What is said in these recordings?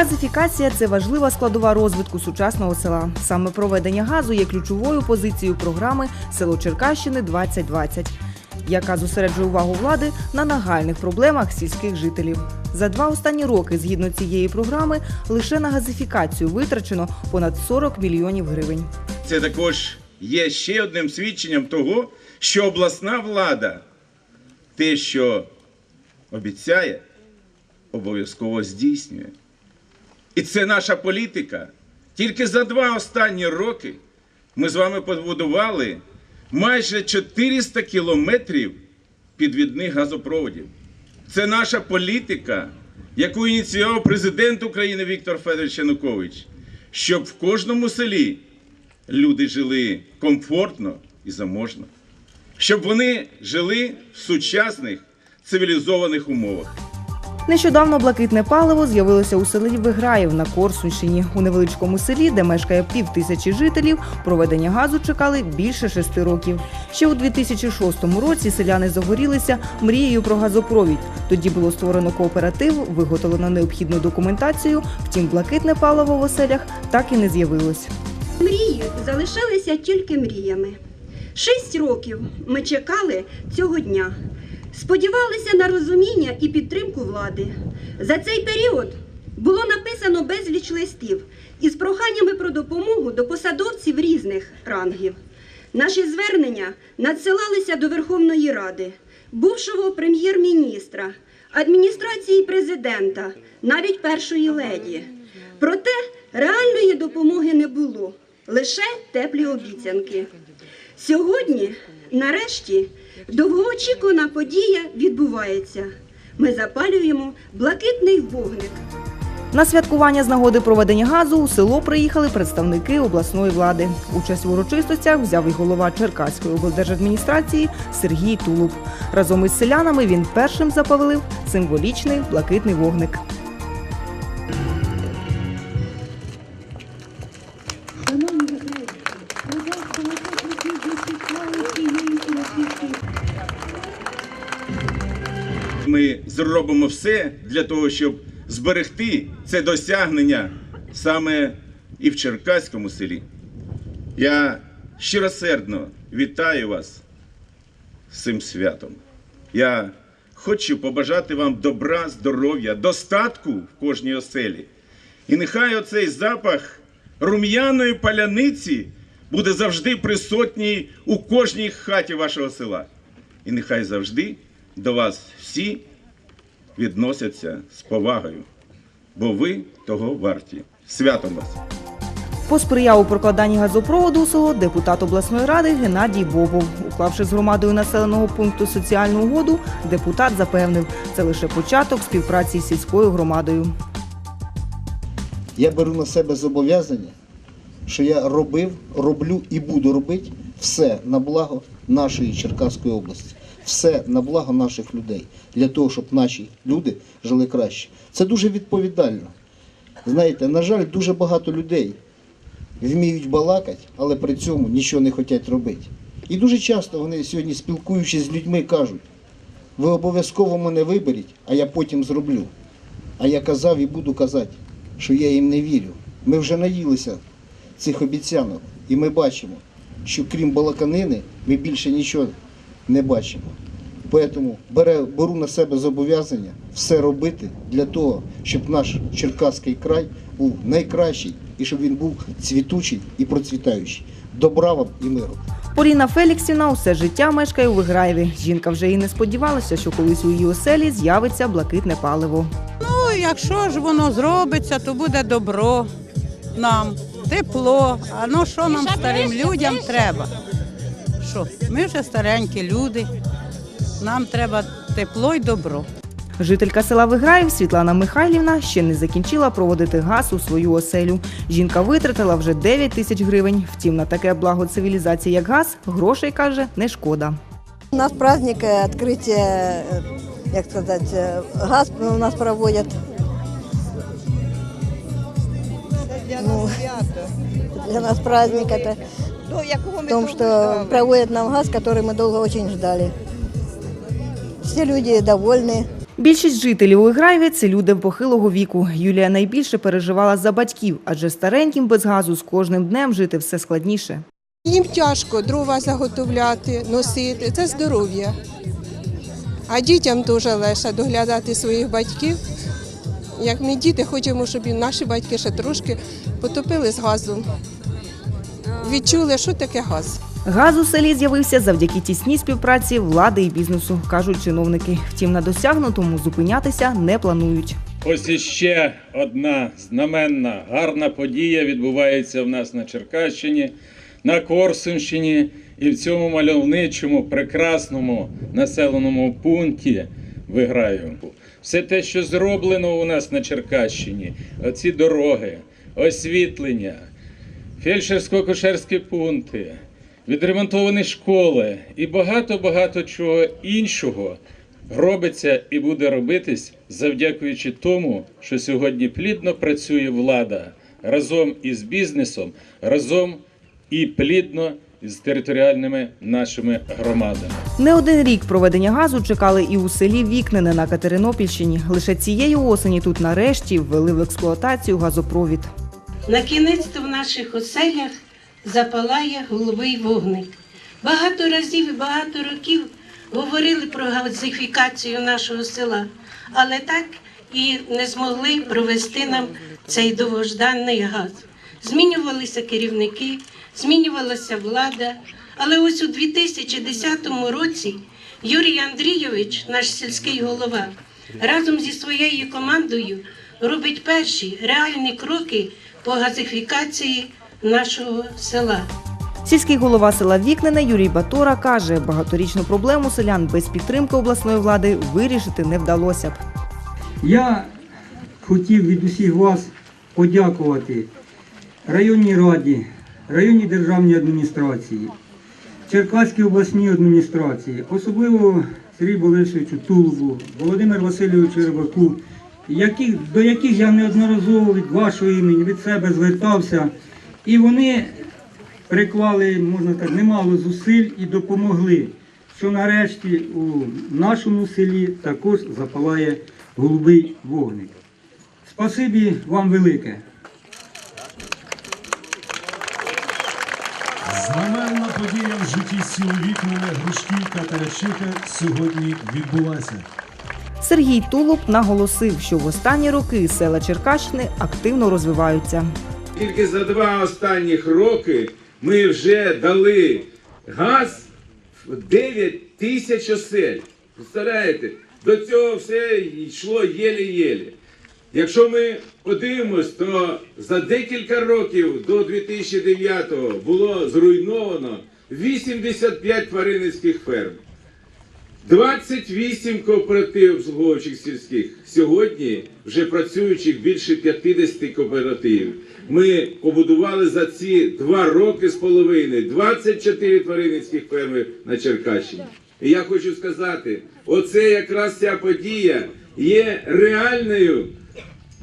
Газифікація це важлива складова розвитку сучасного села. Саме проведення газу є ключовою позицією програми Село Черкащини 2020 яка зосереджує увагу влади на нагальних проблемах сільських жителів. За два останні роки, згідно цієї програми, лише на газифікацію витрачено понад 40 мільйонів гривень. Це також є ще одним свідченням того, що обласна влада те, що обіцяє, обов'язково здійснює. І це наша політика. Тільки за два останні роки ми з вами побудували майже 400 кілометрів підвідних газопроводів. Це наша політика, яку ініціював президент України Віктор Федорович Янукович, щоб в кожному селі люди жили комфортно і заможно, щоб вони жили в сучасних цивілізованих умовах. Нещодавно блакитне паливо з'явилося у селі Виграїв на Корсунщині. У невеличкому селі, де мешкає пів тисячі жителів, проведення газу чекали більше шести років. Ще у 2006 році селяни загорілися мрією про газопровід. Тоді було створено кооператив, виготовлено необхідну документацію. Втім, блакитне паливо в оселях так і не з'явилось. Мрії залишилися тільки мріями. Шість років ми чекали цього дня. Сподівалися на розуміння і підтримку влади. За цей період було написано безліч листів із проханнями про допомогу до посадовців різних рангів. Наші звернення надсилалися до Верховної Ради, бувшого прем'єр-міністра, адміністрації президента, навіть першої леді. Проте реальної допомоги не було, лише теплі обіцянки. Сьогодні, нарешті, довгоочікувана подія відбувається. Ми запалюємо блакитний вогник. На святкування з нагоди проведення газу у село приїхали представники обласної влади. Участь в урочистостях взяв і голова Черкаської облдержадміністрації Сергій Тулуб. Разом із селянами він першим запалив символічний блакитний вогник. Ми зробимо все для того, щоб зберегти це досягнення саме і в Черкаському селі. Я щиросердно вітаю вас з цим святом. Я хочу побажати вам добра, здоров'я, достатку в кожній оселі. І нехай оцей запах рум'яної паляниці буде завжди присутній у кожній хаті вашого села. І нехай завжди до вас всі відносяться з повагою, бо ви того варті. Святом вас! Посприяв у прокладанні газопроводу у село депутат обласної ради Геннадій Бобов. Уклавши з громадою населеного пункту соціальну угоду, депутат запевнив, це лише початок співпраці з сільською громадою. Я беру на себе зобов'язання, що я робив, роблю і буду робити все на благо нашої Черкаської області, все на благо наших людей, для того, щоб наші люди жили краще. Це дуже відповідально. Знаєте, на жаль, дуже багато людей вміють балакати, але при цьому нічого не хочуть робити. І дуже часто вони сьогодні, спілкуючись з людьми, кажуть, ви обов'язково мене виберіть, а я потім зроблю. А я казав і буду казати, що я їм не вірю. Ми вже наїлися цих обіцянок, і ми бачимо, що крім балаканини, ми більше нічого не бачимо. Тому бере, беру на себе зобов'язання все робити для того, щоб наш Черкаський край був найкращий і щоб він був цвітучий і процвітаючий. Добра вам і миру. Поліна Феліксівна усе життя мешкає у Виграєві. Жінка вже і не сподівалася, що колись у її оселі з'явиться блакитне паливо. Ну, якщо ж воно зробиться, то буде добро нам, тепло. А ну що нам старим людям треба? Що? Ми вже старенькі люди. Нам треба тепло і добро. Жителька села Виграїв Світлана Михайлівна ще не закінчила проводити газ у свою оселю. Жінка витратила вже 9 тисяч гривень. Втім, на таке благо цивілізації, як газ, грошей каже, не шкода. У нас праздник э, открытия, э, як сказать, э, газ у нас проводят. Ну, для нас праздник это в том, что проводят нам газ, который мы долго очень ждали. Все люди довольны. Більшість жителів Уіграєві – це люди похилого віку. Юлія найбільше переживала за батьків, адже стареньким без газу з кожним днем жити все складніше. Їм тяжко дрова заготовляти, носити, це здоров'я. А дітям дуже легше доглядати своїх батьків. Як ми діти, хочемо, щоб і наші батьки ще трошки потопили з газом. Відчули, що таке газ. Газ у селі з'явився завдяки тісній співпраці влади і бізнесу, кажуть чиновники. Втім, на досягнутому зупинятися не планують. Ось іще одна знаменна гарна подія відбувається в нас на Черкащині, на Корсунщині і в цьому мальовничому, прекрасному населеному пункті виграю. Все те, що зроблено у нас на Черкащині, оці дороги, освітлення, фельдшерсько-кошерські пункти, відремонтовані школи і багато-багато чого іншого робиться і буде робитись завдякуючи тому, що сьогодні плідно працює влада разом із бізнесом, разом і плідно з територіальними нашими громадами. Не один рік проведення газу чекали і у селі Вікнене на Катеринопільщині. Лише цієї осені тут нарешті ввели в експлуатацію газопровід. На кінець в наших оселях запалає голубий вогник. Багато разів і багато років говорили про газифікацію нашого села, але так і не змогли провести нам цей довгожданий газ. Змінювалися керівники, змінювалася влада. Але ось у 2010 році Юрій Андрійович, наш сільський голова, разом зі своєю командою робить перші реальні кроки по газифікації нашого села. Сільський голова села Вікнене Юрій Батора каже, багаторічну проблему селян без підтримки обласної влади вирішити не вдалося б. Я хотів від усіх вас подякувати районній раді, районній державній адміністрації, Черкаській обласній адміністрації, особливо Сергію Борисовичу Тулубу, Володимиру Васильовичу Рибаку, яких, до яких я неодноразово від вашого імені, від себе звертався. І вони приклали, можна так, немало зусиль і допомогли, що нарешті у нашому селі також запалає голубий вогник. Спасибі вам велике. Знаменна подія в житті сіл Вікнене, Грушківка та Речиха сьогодні відбулася. Сергій Тулуб наголосив, що в останні роки села Черкащини активно розвиваються. Тільки за два останніх роки ми вже дали газ в 9 тисяч осель. Представляєте? До цього все йшло єлі-єлі. Якщо ми подивимось, то за декілька років до 2009-го було зруйновано 85 тваринницьких ферм. 28 кооперативів обслуговуючих сільських. Сьогодні вже працюючих більше 50 кооперативів. Ми побудували за ці два роки з половиною 24 тваринницьких ферми на Черкащині. І я хочу сказати, оце якраз ця подія є реальною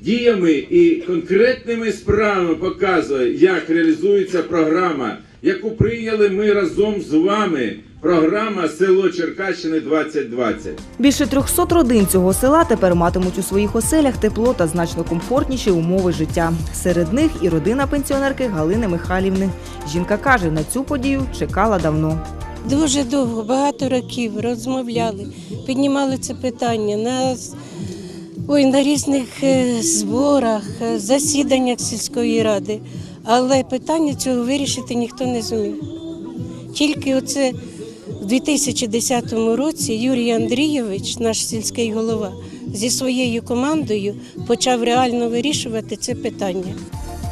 діями і конкретними справами показує, як реалізується програма, яку прийняли ми разом з вами. Програма Село Черкащини 2020. Більше 300 родин цього села тепер матимуть у своїх оселях тепло та значно комфортніші умови життя. Серед них і родина пенсіонерки Галини Михайлівни. Жінка каже, на цю подію чекала давно. Дуже довго, багато років розмовляли, піднімали це питання на, ой, на різних е, зборах, е, засіданнях сільської ради. Але питання цього вирішити ніхто не зумів. Тільки оце в 2010 році Юрій Андрійович, наш сільський голова, зі своєю командою почав реально вирішувати це питання.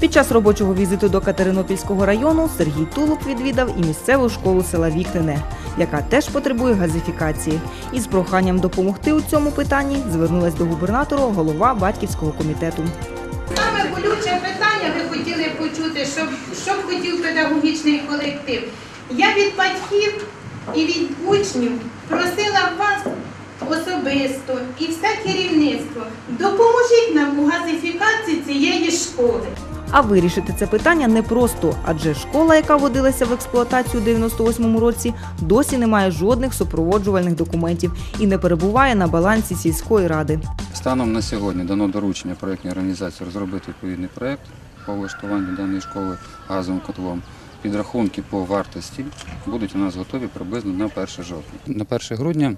Під час робочого візиту до Катеринопільського району Сергій Тулуб відвідав і місцеву школу села Вікнене, яка теж потребує газифікації. І з проханням допомогти у цьому питанні звернулась до губернатора голова батьківського комітету. Хотіли почути, щоб, що б хотів педагогічний колектив. Я від батьків і від учнів просила вас особисто і все керівництво, допоможіть нам у газифікації цієї школи. А вирішити це питання непросто, адже школа, яка вводилася в експлуатацію у 98-му році, досі не має жодних супроводжувальних документів і не перебуває на балансі сільської ради. Станом на сьогодні дано доручення проєктній організації розробити відповідний проєкт по влаштуванню даної школи газовим котлом. Підрахунки по вартості будуть у нас готові приблизно на 1 жовтня. На 1 грудня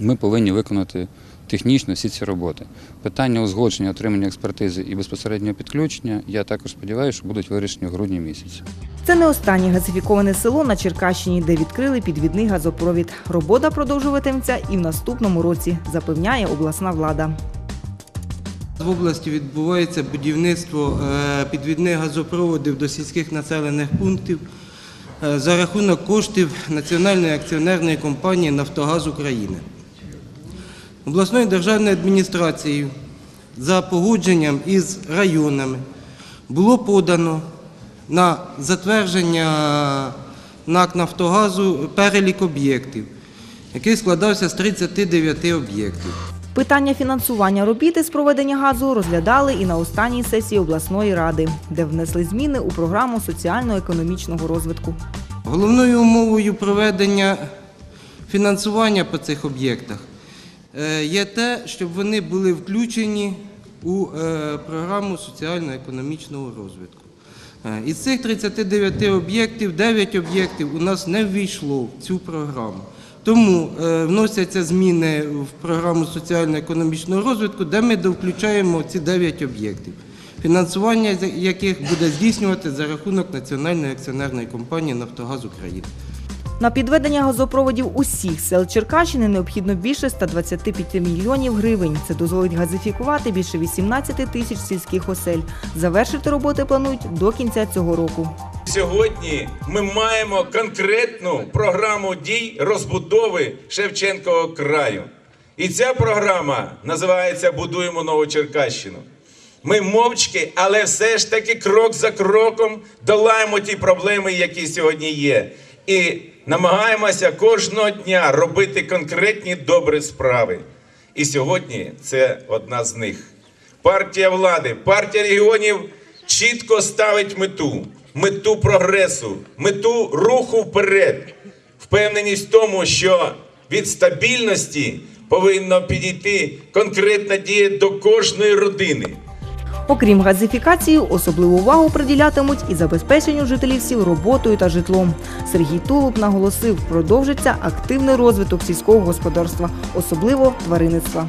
ми повинні виконати технічно всі ці роботи. Питання узгодження, отримання експертизи і безпосереднього підключення, я також сподіваюся, що будуть вирішені в грудні місяці. Це не останнє газифіковане село на Черкащині, де відкрили підвідний газопровід. Робота продовжуватиметься і в наступному році, запевняє обласна влада. В області відбувається будівництво е, підвідних газопроводів до сільських населених пунктів е, за рахунок коштів Національної акціонерної компанії Нафтогаз України. Обласною державною адміністрацією за погодженням із районами було подано на затвердження НАК Нафтогазу перелік об'єктів, який складався з 39 об'єктів. Питання фінансування робіт із проведення газу розглядали і на останній сесії обласної ради, де внесли зміни у програму соціально-економічного розвитку. Головною умовою проведення фінансування по цих об'єктах е, є те, щоб вони були включені у е, програму соціально-економічного розвитку. Е, Із цих 39 об'єктів 9 об'єктів у нас не ввійшло в цю програму. Тому е, вносяться зміни в програму соціально-економічного розвитку, де ми довключаємо ці 9 об'єктів, фінансування яких буде здійснювати за рахунок Національної акціонерної компанії Нафтогаз України. На підведення газопроводів усіх сел Черкащини необхідно більше 125 мільйонів гривень. Це дозволить газифікувати більше 18 тисяч сільських осель. Завершити роботи планують до кінця цього року. Сьогодні ми маємо конкретну програму дій розбудови Шевченкового краю. І ця програма називається Будуємо нову Черкащину. Ми мовчки, але все ж таки крок за кроком долаємо ті проблеми, які сьогодні є. І намагаємося кожного дня робити конкретні добрі справи. І сьогодні це одна з них. Партія влади, партія регіонів чітко ставить мету, мету прогресу, мету руху вперед. Впевненість в тому, що від стабільності повинно підійти конкретна дія до кожної родини. Окрім газифікації, особливу увагу приділятимуть і забезпеченню жителів сіл роботою та житлом. Сергій Тулуб наголосив, продовжиться активний розвиток сільського господарства, особливо тваринництва.